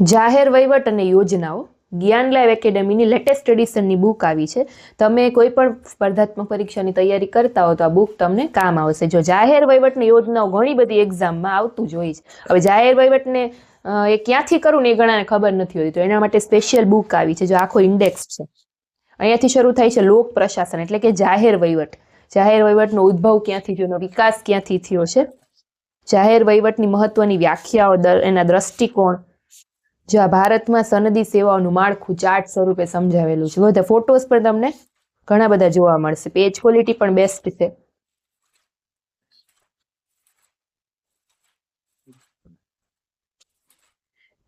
જાહેર વહીવટ અને યોજનાઓ. જ્ઞાન લાઈવ એકેડેમીની લેટેસ્ટ એડિશનની બુક આવી છે. તમે કોઈ પણ સ્પર્ધાત્મક પરીક્ષાની તૈયારી કરતા હો તો આ બુક તમને કામ આવશે. જો જાહેર વહીવટની યોજનાઓ ઘણી બધી એક્ઝામમાં આવતું જ હોય છે. હવે જાહેર વહીવટને એ ક્યાંથી કરવું ને એ ઘણાને ખબર નથી હોતી. તો એના માટે સ્પેશિયલ બુક આવી છે, જો આખો ઇન્ડેક્સ છે. અહીંયાથી શરૂ થાય છે લોક પ્રશાસન, એટલે કે જાહેર વહીવટ. જાહેર વહીવટનો ઉદ્ભવ ક્યાંથી થયો વિકાસ ક્યાંથી થયો છે? જાહેર વહીવટની મહત્વની વ્યાખ્યાઓ એના દ્રષ્ટિકોણ જો આ ભારતમાં સનદી સેવાઓનું માળખું ચાર્ટ સ્વરૂપે સમજાવેલું છે. બધા ફોટોસ પણ તમને ઘણા બધા જોવા મળશે. પેજ ક્વોલિટી પણ બેસ્ટ છે.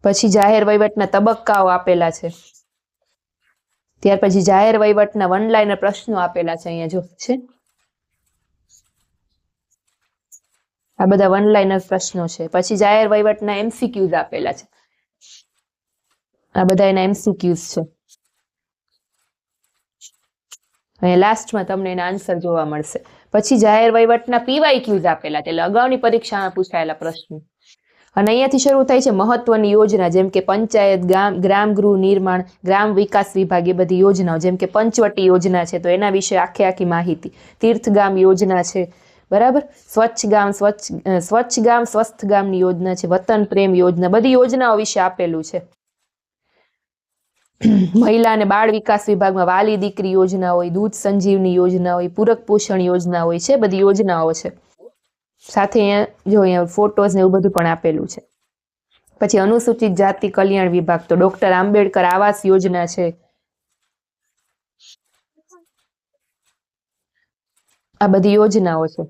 પછી જાહેર વહીવટના તબક્કાઓ આપેલા છે. ત્યાર પછી જાહેર વહીવટના વન લાઈનર પ્રશ્નો આપેલા છે અહીંયા જો છે. આ બધા વન લાઈનર પ્રશ્નો છે. પછી જાહેર વહીવટના એમસીક્યુઝ આપેલા છે. આ બધા એના એમસીક્યુઝ છે. અને લાસ્ટમાં તમને એના આન્સર જોવા મળશે. પછી જાહેર વહીવટના પીવાય ક્યુઝ આપેલા એટલે અગાઉની પરીક્ષામાં પૂછાયેલા પ્રશ્નો. અને અહીંયાથી શરૂ થાય છે મહત્વની યોજના, જેમ કે પંચાયત, ગામ, ગ્રામ ગૃહ નિર્માણ, ગ્રામ વિકાસ વિભાગ, એ બધી યોજનાઓ, જેમ કે પંચવટી યોજના છે, તો એના વિશે આખે આખી માહિતી. તીર્થગામ યોજના છે, બરાબર? સ્વચ્છ ગામ, સ્વચ્છ સ્વચ્છ ગામ, સ્વસ્થ ગામની યોજના છે, વતન પ્રેમ યોજના, બધી યોજનાઓ વિશે આપેલું છે. મહિલા અને બાળ વિકાસ વિભાગમાં વાલી દીકરી યોજના હોય, દૂધ સંજીવની યોજના હોય, પૂરક પોષણ યોજના હોય છે, બધી યોજનાઓ છે. સાથે અહીંયા જો અહીંયા ફોટોઝ ને એવું બધું પણ આપેલું છે. પછી અનુસૂચિત જાતિ કલ્યાણ વિભાગ તો ડોક્ટર આંબેડકર આવાસ યોજના છે. આ બધી યોજનાઓ છે.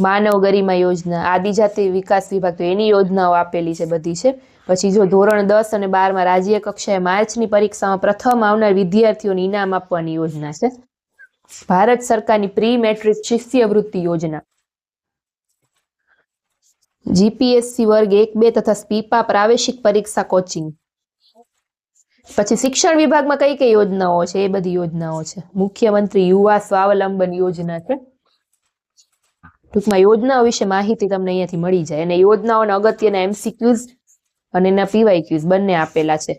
માનવ ગરિમા યોજના, આદિજાતિ વિકાસ વિભાગ તો એની યોજનાઓ આપેલી છે બધી છે. પછી જો ધોરણ દસ અને બારમાં રાજ્ય કક્ષાએ માર્ચની પરીક્ષામાં પ્રથમ આવનાર વિદ્યાર્થીઓને ઇનામ આપવાની યોજના છે. ભારત સરકારની પ્રી મેટ્રિક શિષ્યવૃત્તિ યોજના. જીપીએસસી વર્ગ એક બે તથા સ્પીપા પ્રાવેશિક પરીક્ષા કોચિંગ. પછી શિક્ષણ વિભાગમાં કઈ કઈ યોજનાઓ છે? એ બધી યોજનાઓ છે. મુખ્યમંત્રી યુવા સ્વાવલંબન યોજના છે. ટૂંકમાં યોજનાઓ વિશે માહિતી તમને અહીંયાથી મળી જાય. અને યોજનાઓના અગત્યના એમસીક્યુઝ અને એના પીવાયક્યુઝ બંને આપેલા છે.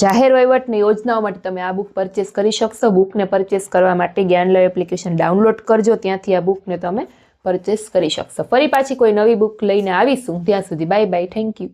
જાહેર વહીવટની યોજનાઓ માટે તમે આ બુક પરચેસ કરી શકશો. બુકને પરચેસ કરવા માટે જ્ઞાનલય એપ્લિકેશન ડાઉનલોડ કરજો. ત્યાંથી આ બુકને તમે પરચેસ કરી શકશો. ફરી પાછી કોઈ નવી બુક લઈને આવીશું. ત્યાં સુધી બાય બાય થેન્ક યુ